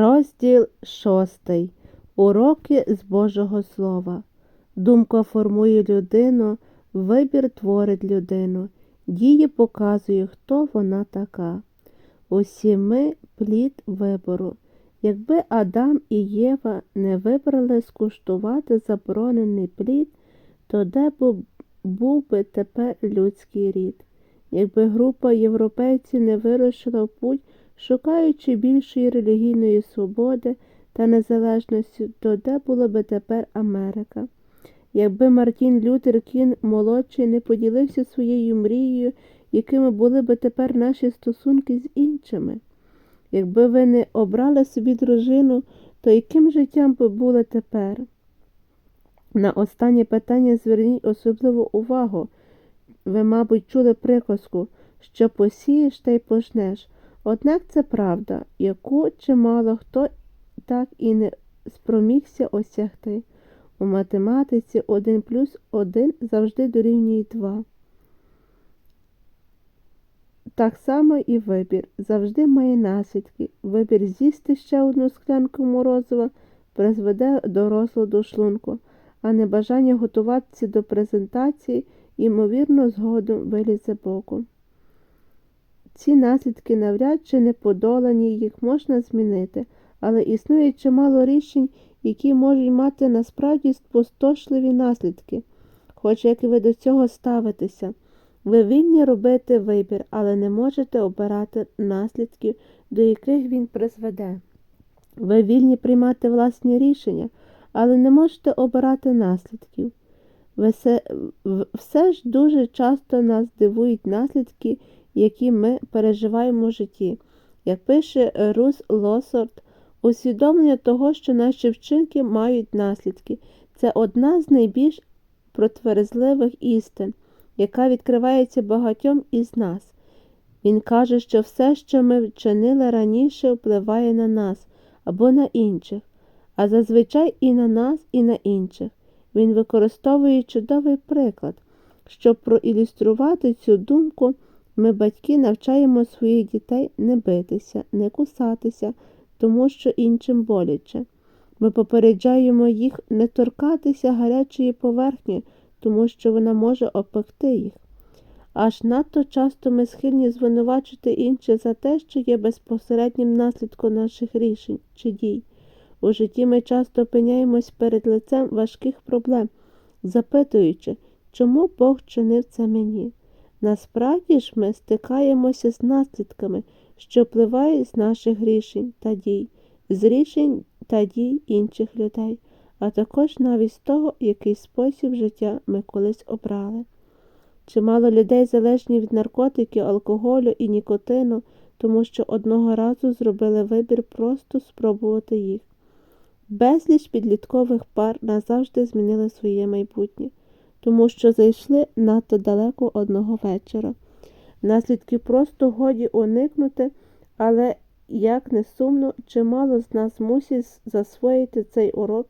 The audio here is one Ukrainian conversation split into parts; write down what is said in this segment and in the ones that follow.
Розділ шостий. Уроки з Божого Слова. Думка формує людину, вибір творить людину, дії показує, хто вона така. Усі ми плід вибору. Якби Адам і Єва не вибрали скуштувати заборонений плід, то де б був би тепер людський рід? Якби група європейців не вирушила в путь, шукаючи більшої релігійної свободи та незалежності, то де була би тепер Америка? Якби Мартін Лютер Кін молодший не поділився своєю мрією, якими були би тепер наші стосунки з іншими? Якби ви не обрали собі дружину, то яким життям би було тепер? На останнє питання зверніть особливу увагу. Ви, мабуть, чули приказку, що посієш та й пожнеш. Однак це правда, яку чимало хто так і не спромігся осягти. У математиці 1 плюс 1 завжди дорівнює 2. Так само і вибір завжди має наслідки. Вибір з'їсти ще одну склянку морозива призведе до розладу шлунку, а небажання готуватися до презентації, ймовірно, згодом вилізе боком. Ці наслідки навряд чи не подолані, їх можна змінити, але існує чимало рішень, які можуть мати насправді спустошливі наслідки, хоч як ви до цього ставитеся. Ви вільні робити вибір, але не можете обирати наслідків, до яких він призведе. Ви вільні приймати власні рішення, але не можете обирати наслідків. Все, все ж дуже часто нас дивують наслідки, які ми переживаємо в житті. Як пише Рус Лосорт, усвідомлення того, що наші вчинки мають наслідки, це одна з найбільш протверзливих істин, яка відкривається багатьом із нас. Він каже, що все, що ми вчинили раніше, впливає на нас або на інших, а зазвичай і на нас, і на інших. Він використовує чудовий приклад. Щоб проілюструвати цю думку, ми, батьки, навчаємо своїх дітей не битися, не кусатися, тому що іншим боляче. Ми попереджаємо їх не торкатися гарячої поверхні, тому що вона може опекти їх. Аж надто часто ми схильні звинувачити інших за те, що є безпосереднім наслідком наших рішень чи дій. У житті ми часто опиняємось перед лицем важких проблем, запитуючи, чому Бог чинив це мені. Насправді ж ми стикаємося з наслідками, що впливають з наших рішень та дій, з рішень та дій інших людей, а також навіть з того, який спосіб життя ми колись обрали. Чимало людей залежні від наркотиків, алкоголю і нікотину, тому що одного разу зробили вибір просто спробувати їх. Безліч підліткових пар назавжди змінили своє майбутнє, тому що зайшли надто далеко одного вечора. Наслідки просто годі уникнути, але, як не сумно, чимало з нас мусить засвоїти цей урок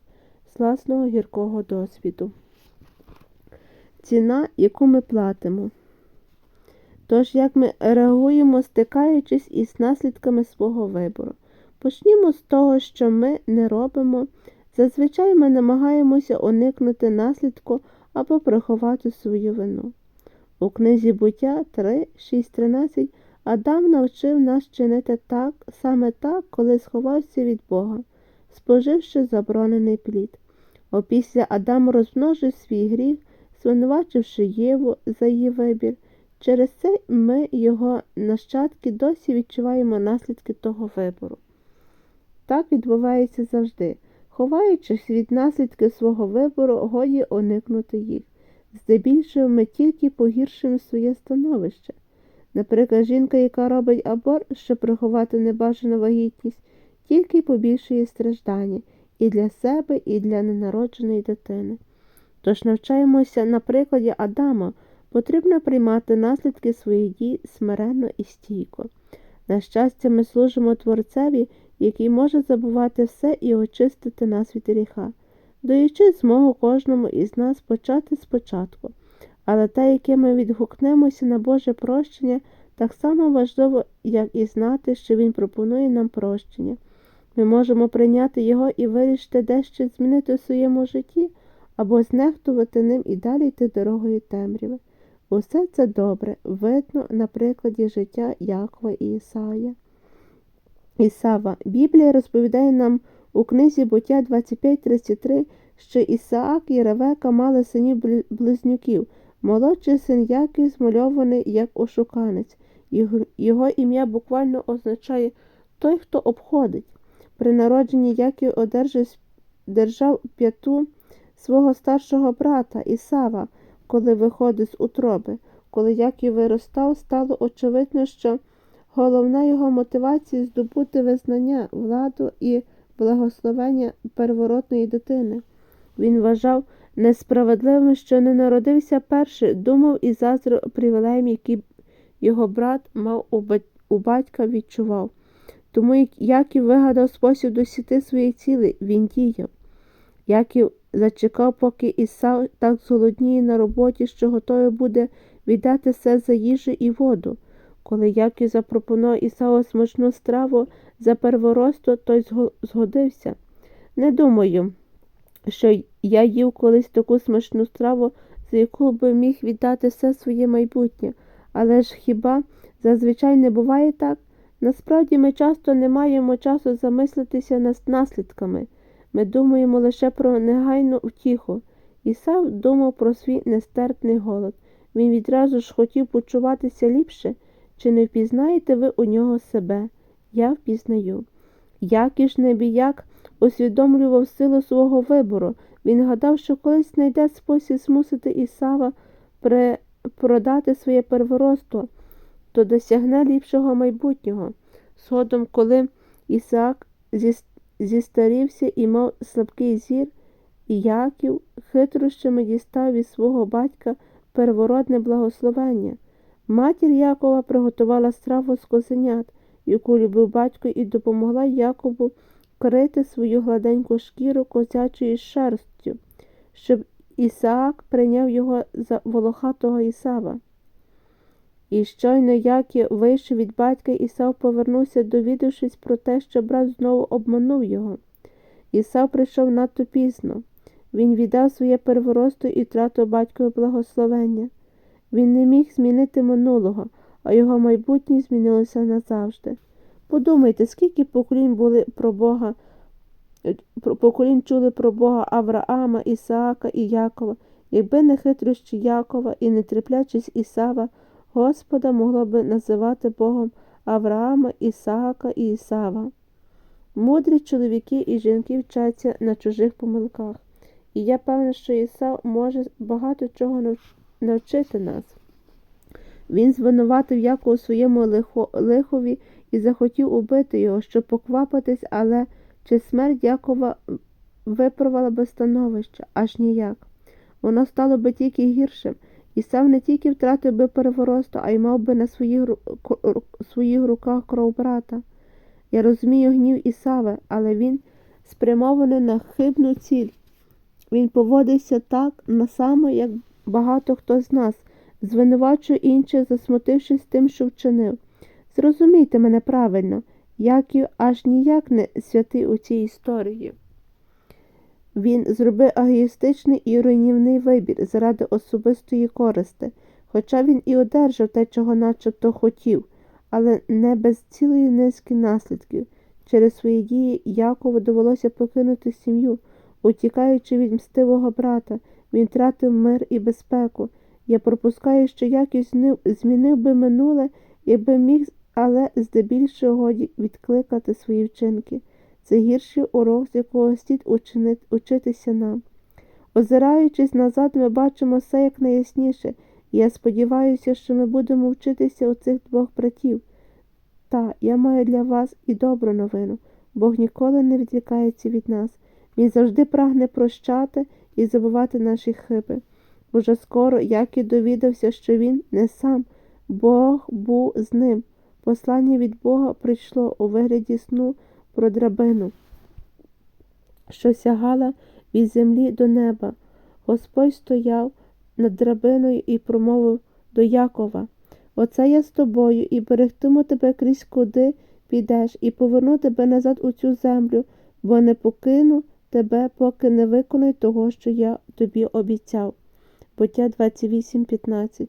з власного гіркого досвіду. Ціна, яку ми платимо. Тож, як ми реагуємо, стикаючись із наслідками свого вибору. Почнімо з того, що ми не робимо. Зазвичай ми намагаємося уникнути наслідку або приховати свою вину. У книзі буття 3, 6, 13 Адам навчив нас чинити так, саме так, коли сховався від Бога, споживши заборонений плід. Опісля Адам розмножив свій гріх, звинувачивши Єву за її вибір. Через це ми, його нащадки, досі відчуваємо наслідки того вибору. Так відбувається завжди. Ховаючись від наслідки свого вибору, годі уникнути їх. Здебільшого ми тільки погіршуємо своє становище. Наприклад, жінка, яка робить аборт, щоб приховати небажану вагітність, тільки побільшує страждання і для себе, і для ненародженої дитини. Тож навчаємося на прикладі Адама, потрібно приймати наслідки своїх дій смиренно і стійко. На щастя, ми служимо Творцеві, який може забувати все і очистити нас від гріха, даючи змогу кожному із нас почати спочатку. Але те, яке ми відгукнемося на Боже прощення, так само важливо, як і знати, що Він пропонує нам прощення. Ми можемо прийняти його і вирішити дещо змінити у своєму житті, або знехтувати ним і далі йти дорогою темряви. Усе це добре, видно на прикладі життя Якова і Ісая. Ісава. Біблія розповідає нам у книзі буття 25.33, що Ісаак і Ревека мали синів близнюків. Молодший син Яків змальований як ошуканець. Його, ім'я буквально означає той, хто обходить. При народженні Яків одержав держав п'яту свого старшого брата Ісава, коли виходив з утроби. Коли Яків виростав, стало очевидно, що головна його мотивація здобути визнання, владу і благословення первородної дитини. Він вважав несправедливим, що не народився перший, думав і заздрив привілеєм, які його брат мав у бать- у батька відчував. Тому як Яків вигадав спосіб досягти своєї цілі, він діяв. Яків зачекав, поки Ісав так зголодніє на роботі, що готовий буде віддати все за їжу і воду. Коли Яків запропонував Ісаву смачну страву за перворосту, той згодився. Не думаю, що я їв колись таку смачну страву, за яку би міг віддати все своє майбутнє. Але ж хіба зазвичай не буває так? Насправді ми часто не маємо часу замислитися над наслідками. Ми думаємо лише про негайну втіху. Ісав думав про свій нестерпний голод. Він відразу ж хотів почуватися ліпше. Чи не впізнаєте ви у нього себе? Я впізнаю. Який ж небіяк усвідомлював силу свого вибору. Він гадав, що колись знайде спосіб змусити Ісава при... продати своє первородство, то досягне ліпшого майбутнього. Згодом, коли Ісаак зіс- зістарівся і мав слабкий зір, і Яків хитрощами дістав від свого батька первородне благословення. Матір Якова приготувала страву з козенят, яку любив батько, і допомогла Якову крити свою гладеньку шкіру козячою шерстю, щоб Ісаак прийняв його за волохатого Ісава. І щойно Яків вийшов від батька, Ісав повернувся, довідавшись про те, що брат знову обманув його. Ісав прийшов надто пізно. Він віддав своє перворосту і втратив батькове благословення. Він не міг змінити минулого, а його майбутнє змінилося назавжди. Подумайте, скільки поколінь були про Бога, поколінь чули про Бога Авраама, Ісаака і Якова. Якби не хитрощі Якова і нетерплячість Ісава, Господа могло би називати Богом Авраама, Ісаака і Ісава. Мудрі чоловіки і жінки вчаться на чужих помилках, і я певна, що Ісав може багато чого навч- навчити нас. Він звинуватив Якова своєму лихо, лихові і захотів убити його, щоб поквапитись, але чи смерть Якова виправила би становище, аж ніяк. Воно стало би тільки гіршим, і сам не тільки втратив би переворосту, а й мав би на своїх, своїх руках кров брата. Я розумію гнів Ісави, але він спрямований на хибну ціль. Він поводився так на саме, як багато хто з нас, звинувачує інших, засмутившись тим, що вчинив. Зрозумійте мене правильно, Яків аж ніяк не святий у цій історії. Він зробив егоїстичний і руйнівний вибір заради особистої користи, хоча він і одержав те, чого начебто хотів, але не без цілої низки наслідків. Через свої дії Якову довелося покинути сім'ю, утікаючи від мстивого брата, він втратив мир і безпеку. Я пропускаю, що зни- змінив би минуле, якби міг, але здебільшого годі відкликати свої вчинки. Це гірший урок, з якого слід учитися нам. Озираючись назад, ми бачимо все як найясніше, я сподіваюся, що ми будемо вчитися у цих двох братів. Та, я маю для вас і добру новину. Бог ніколи не відвікається від нас. Він завжди прагне прощати і забувати наші хиби. Уже скоро Яків довідався, що він не сам, Бог був з ним. Послання від Бога прийшло у вигляді сну про драбину, що сягала від землі до неба. Господь стояв над драбиною і промовив до Якова Оце я з тобою і берегтиму тебе крізь куди підеш, і поверну тебе назад у цю землю, бо не покину тебе, поки не виконаю того, що я тобі обіцяв. Буття 28.15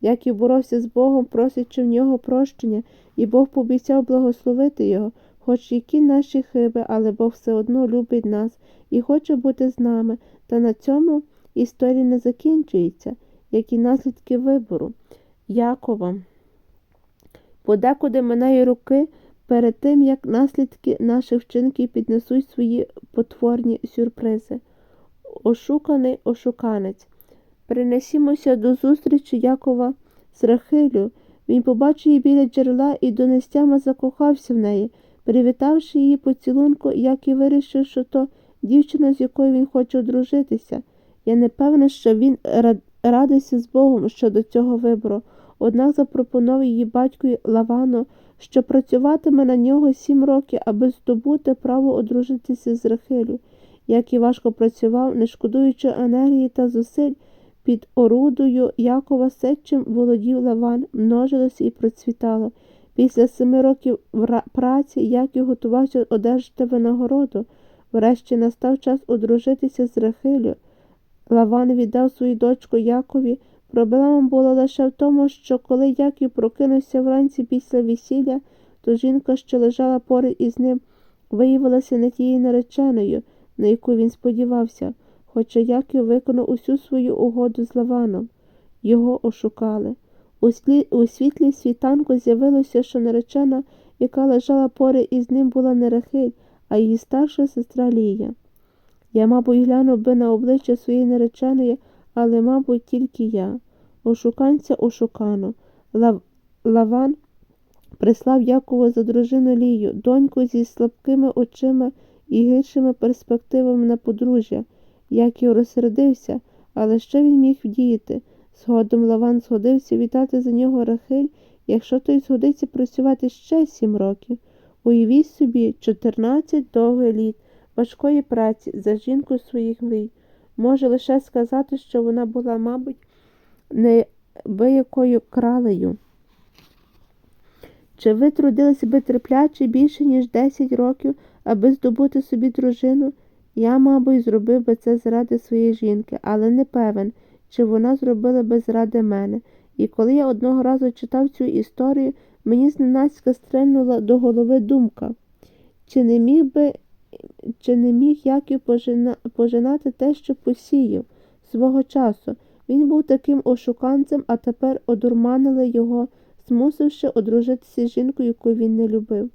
Яків боровся з Богом, просячи в нього прощення, і Бог пообіцяв благословити його, хоч які наші хиби, але Бог все одно любить нас і хоче бути з нами, та на цьому історія не закінчується, як і наслідки вибору. Якова. Подекуди минає роки перед тим, як наслідки наших вчинків піднесуть свої потворні сюрпризи. Ошуканий ошуканець. Перенесімося до зустрічі Якова з Рахилю. Він побачив її біля джерела і донестями закохався в неї. Привітавши її поцілунку, як і вирішив, що то дівчина, з якою він хоче одружитися. Я не певна, що він радився з Богом щодо цього вибору, однак запропонував її батькові Лавану, що працюватиме на нього сім років, аби здобути право одружитися з Рахилю. Як і важко працював, не шкодуючи енергії та зусиль, під орудою Якова все, володів Лаван, множилося і процвітало. Після семи років праці Яків готувався одержати винагороду. Врешті настав час одружитися з Рахилю. Лаван віддав свою дочку Якові. Проблема була лише в тому, що коли Яків прокинувся вранці після весілля, то жінка, що лежала поряд із ним, виявилася не тією нареченою, на яку він сподівався, хоча Яків виконав усю свою угоду з Лаваном. Його ошукали. У, слі... у світлі світанку з'явилося, що наречена, яка лежала поряд із ним, була не Рахиль, а її старша сестра Лія. Я, мабуть, глянув би на обличчя своєї нареченої, але, мабуть, тільки я. Ошуканця ошукано. Лав... Лаван прислав Якову за дружину Лію, доньку зі слабкими очима і гіршими перспективами на подружжя. Яків розсердився, але що він міг вдіяти? Згодом Лаван згодився віддати за нього Рахиль, якщо той згодиться працювати ще сім років. Уявіть собі 14 довгих літ важкої праці за жінку своїх мрій. Може лише сказати, що вона була, мабуть, неабиякою кралею. Чи ви трудилися би терпляче більше, ніж 10 років, аби здобути собі дружину? Я, мабуть, зробив би це заради своєї жінки, але не певен, чи вона зробила би заради мене. І коли я одного разу читав цю історію, мені зненацька стрельнула до голови думка, чи не міг би, чи не міг Яків пожина, пожинати те, що посіяв свого часу. Він був таким ошуканцем, а тепер одурманили його, змусивши одружитися з жінкою, яку він не любив.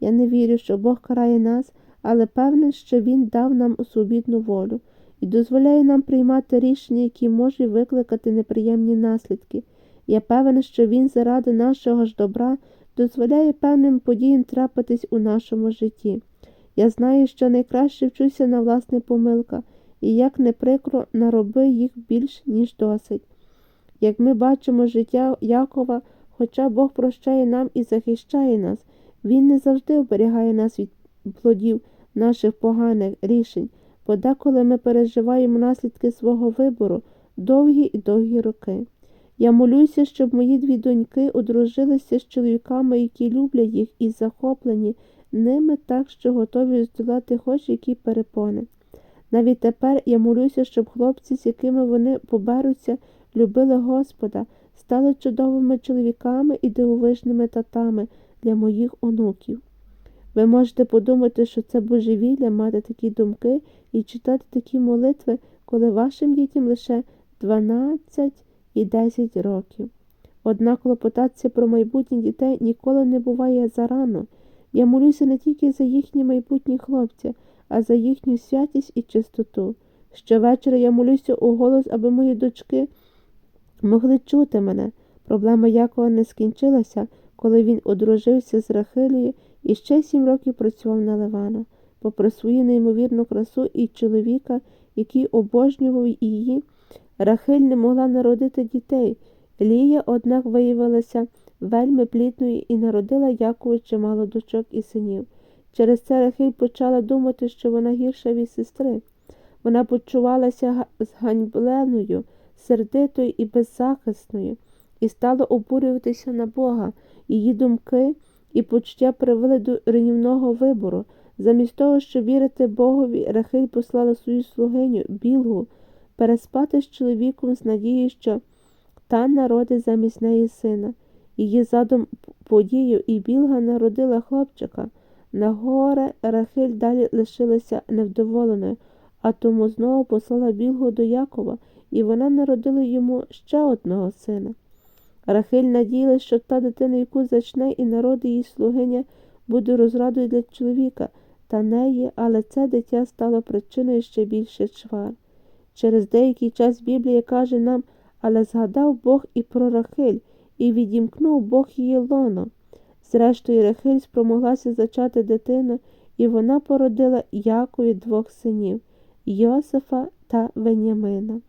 Я не вірю, що Бог карає нас, але певен, що Він дав нам свобідну волю і дозволяє нам приймати рішення, які можуть викликати неприємні наслідки. Я певен, що Він заради нашого ж добра дозволяє певним подіям трапитись у нашому житті. Я знаю, що найкраще вчуся на власних помилках, і як не прикро нароби їх більш, ніж досить. Як ми бачимо життя Якова, хоча Бог прощає нам і захищає нас, Він не завжди оберігає нас від плодів наших поганих рішень, бо деколи ми переживаємо наслідки свого вибору довгі і довгі роки. Я молюся, щоб мої дві доньки одружилися з чоловіками, які люблять їх і захоплені ними так, що готові здолати хоч які перепони. Навіть тепер я молюся, щоб хлопці, з якими вони поберуться, любили Господа, стали чудовими чоловіками і дивовижними татами для моїх онуків. Ви можете подумати, що це божевілля мати такі думки і читати такі молитви, коли вашим дітям лише 12 і 10 років. Однак клопотатися про майбутніх дітей ніколи не буває зарано. Я молюся не тільки за їхні майбутні хлопці, а за їхню святість і чистоту. Щовечора я молюся у голос, аби мої дочки могли чути мене. Проблема Якова не скінчилася, коли він одружився з Рахилією і ще сім років працював на Ливана. Попри свою неймовірну красу і чоловіка, який обожнював її, Рахиль не могла народити дітей. Лія, однак, виявилася вельми плідною і народила Якову чимало дочок і синів. Через це Рахиль почала думати, що вона гірша від сестри. Вона почувалася зганьбленою, сердитою і беззахисною, і стала обурюватися на Бога. Її думки і почуття привели до руйнівного вибору. Замість того, щоб вірити Богові, Рахиль послала свою слугиню Білгу переспати з чоловіком з надією, що та народить замість неї сина. Її задум подію і Білга народила хлопчика. На горе Рахиль далі лишилася невдоволеною, а тому знову послала Білгу до Якова, і вона народила йому ще одного сина. Рахиль надіялась, що та дитина, яку зачне і народить її слугиня, буде розрадою для чоловіка та неї, але це дитя стало причиною ще більше чвар. Через деякий час Біблія каже нам, але згадав Бог і про Рахиль, і відімкнув Бог її лоно. Зрештою, Рахиль спромоглася зачати дитину, і вона породила Якові двох синів Йосифа та Венямина.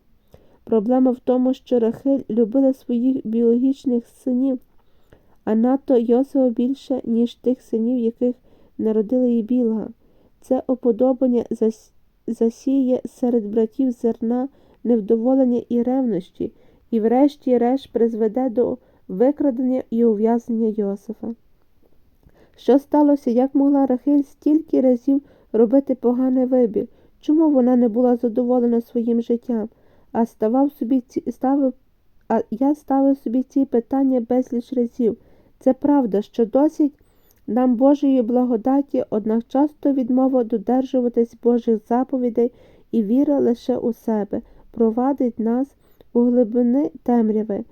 Проблема в тому, що Рахиль любила своїх біологічних синів, а надто Йосифа більше, ніж тих синів, яких народила їй Білга. Це оподобання засіє серед братів зерна, невдоволення і ревнощі, і, врешті-решт, призведе до викрадення і ув'язнення Йосифа. Що сталося, як могла Рахиль стільки разів робити поганий вибір? Чому вона не була задоволена своїм життям? А ставав собі ці ставив, а я ставив собі ці питання безліч разів. Це правда, що досить нам Божої благодаті, однак часто відмова додержуватись Божих заповідей і віра лише у себе, провадить нас у глибини темряви.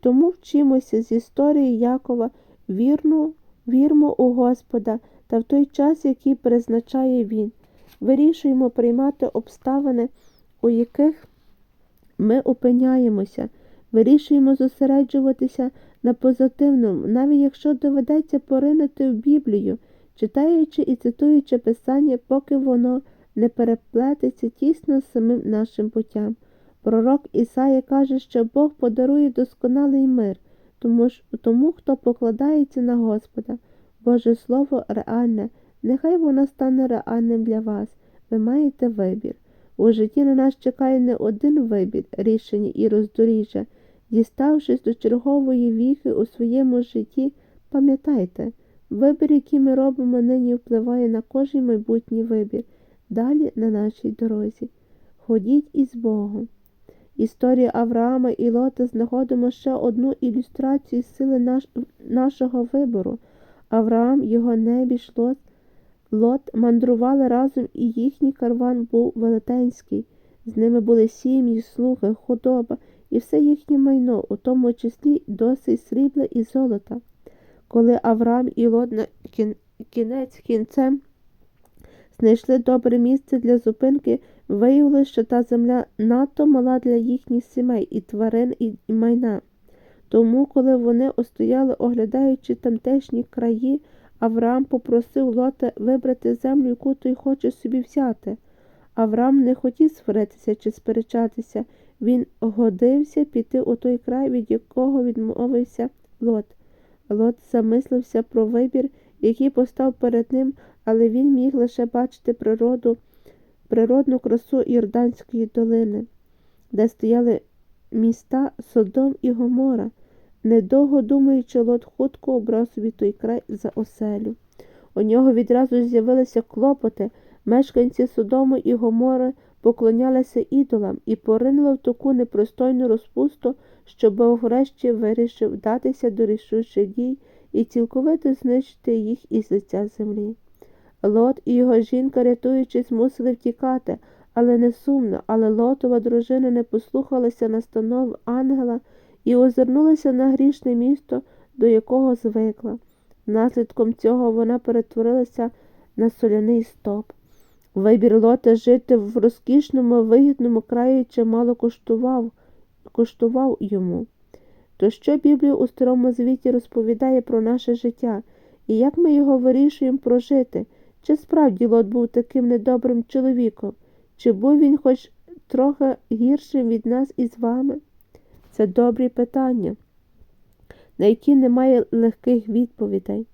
Тому, вчимося з історії Якова, вірну, вірмо у Господа та в той час, який призначає Він. Вирішуємо приймати обставини, у яких ми опиняємося, вирішуємо зосереджуватися на позитивному, навіть якщо доведеться поринути в Біблію, читаючи і цитуючи Писання, поки воно не переплететься тісно з самим нашим путтям. Пророк Ісая каже, що Бог подарує досконалий мир, тому, ж, тому хто покладається на Господа. Боже Слово реальне, нехай воно стане реальним для вас. Ви маєте вибір. У житті на нас чекає не один вибір, рішення і роздоріжжя. Діставшись до чергової віхи у своєму житті, пам'ятайте, вибір, який ми робимо нині, впливає на кожен майбутній вибір, далі на нашій дорозі. Ходіть із Богом. Історія Авраама і Лота знаходимо ще одну ілюстрацію сили наш... нашого вибору. Авраам, його небіж Лот, Лот мандрували разом, і їхній карван був велетенський. З ними були сім'ї, слуги, худоба і все їхнє майно, у тому числі досить срібла і золота. Коли Авраам і Лот на кінець кінцем знайшли добре місце для зупинки, виявилося, що та земля надто мала для їхніх сімей і тварин і майна. Тому, коли вони остояли, оглядаючи тамтешні краї, Авраам попросив Лота вибрати землю, яку той хоче собі взяти. Авраам не хотів сваритися чи сперечатися, він годився піти у той край, від якого відмовився Лот. Лот замислився про вибір, який постав перед ним, але він міг лише бачити природу, природну красу Йорданської долини, де стояли міста Содом і Гомора. Недовго думаючи, Лот хутко обрав собі той край за оселю. У нього відразу з'явилися клопоти. Мешканці Содому і Гомори поклонялися ідолам і поринули в таку непростойну розпусту, що Бог врешті вирішив датися до рішучих дій і цілковито знищити їх із лиця землі. Лот і його жінка, рятуючись, мусили втікати, але не сумно, але Лотова дружина не послухалася настанов ангела і озирнулася на грішне місто, до якого звикла. Наслідком цього вона перетворилася на соляний стоп. Вибір лота жити в розкішному, вигідному краї чимало коштував, коштував йому. То що Біблія у Старому Звіті розповідає про наше життя і як ми його вирішуємо прожити? Чи справді лот був таким недобрим чоловіком, чи був він хоч трохи гіршим від нас із вами? Це добрі питання, на які немає легких відповідей.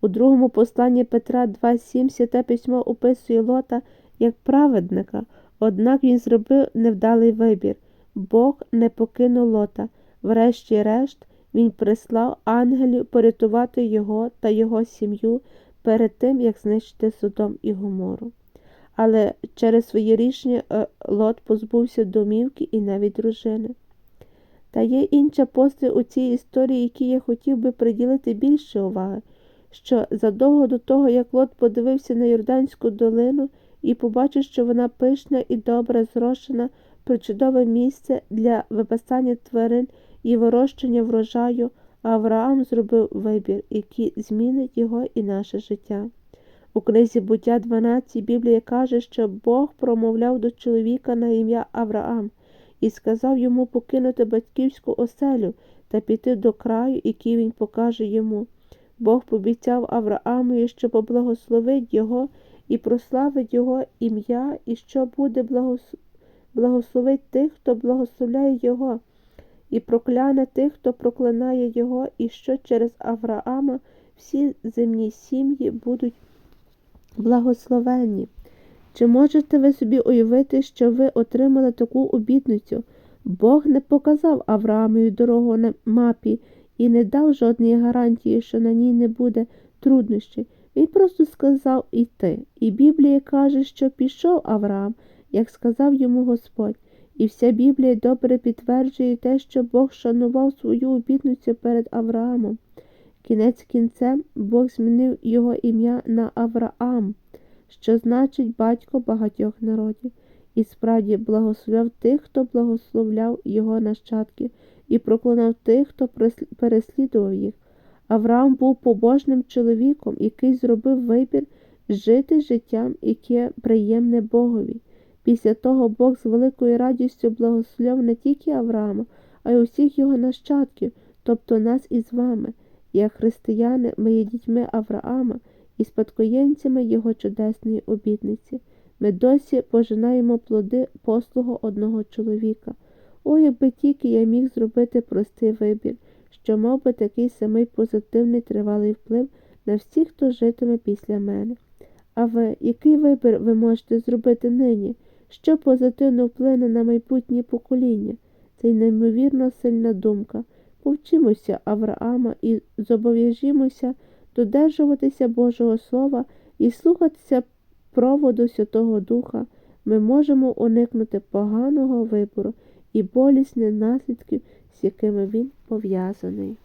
У другому посланні Петра 2,7 святе письмо описує Лота як праведника, однак він зробив невдалий вибір. Бог не покинув Лота. Врешті-решт, Він прислав ангелів порятувати його та його сім'ю перед тим, як знищити Содом і Гомору. Але через своє рішення е, Лот позбувся домівки і навіть дружини. Та є інша постать у цій історії, якій я хотів би приділити більше уваги, що задовго до того, як Лот подивився на Йорданську долину і побачив, що вона пишна і добре зрошена, причудове місце для випасання тварин і вирощення врожаю, Авраам зробив вибір, який змінить його і наше життя. У книзі буття 12 Біблія каже, що Бог промовляв до чоловіка на ім'я Авраам і сказав йому покинути батьківську оселю та піти до краю, який він покаже йому. Бог пообіцяв Авраамові, що поблагословить його і прославить його ім'я, і що буде благос... благословить тих, хто благословляє його, і прокляне тих, хто проклинає його, і що через Авраама всі земні сім'ї будуть благословенні. Чи можете ви собі уявити, що ви отримали таку обітницю? Бог не показав Авраамові дорогу на мапі і не дав жодної гарантії, що на ній не буде труднощів. Він просто сказав іти. І Біблія каже, що пішов Авраам, як сказав йому Господь. І вся Біблія добре підтверджує те, що Бог шанував свою обітницю перед Авраамом. Кінець кінцем Бог змінив його ім'я на Авраам, що значить батько багатьох народів, і справді благословляв тих, хто благословляв його нащадків, і проклинав тих, хто переслідував їх. Авраам був побожним чоловіком, який зробив вибір жити життям, яке приємне Богові. Після того Бог з великою радістю благословляв не тільки Авраама, а й усіх його нащадків, тобто нас із вами. Як християни, ми є дітьми Авраама і спадкоємцями його чудесної обітниці. Ми досі пожинаємо плоди послугу одного чоловіка. О, якби тільки я міг зробити простий вибір, що мав би такий самий позитивний тривалий вплив на всіх, хто житиме після мене. А ви, який вибір ви можете зробити нині? Що позитивно вплине на майбутнє покоління? Це й неймовірно сильна думка. Повчимося Авраама і зобов'яжімося додержуватися Божого Слова і слухатися проводу Святого Духа, ми можемо уникнути поганого вибору і болісних наслідків, з якими він пов'язаний.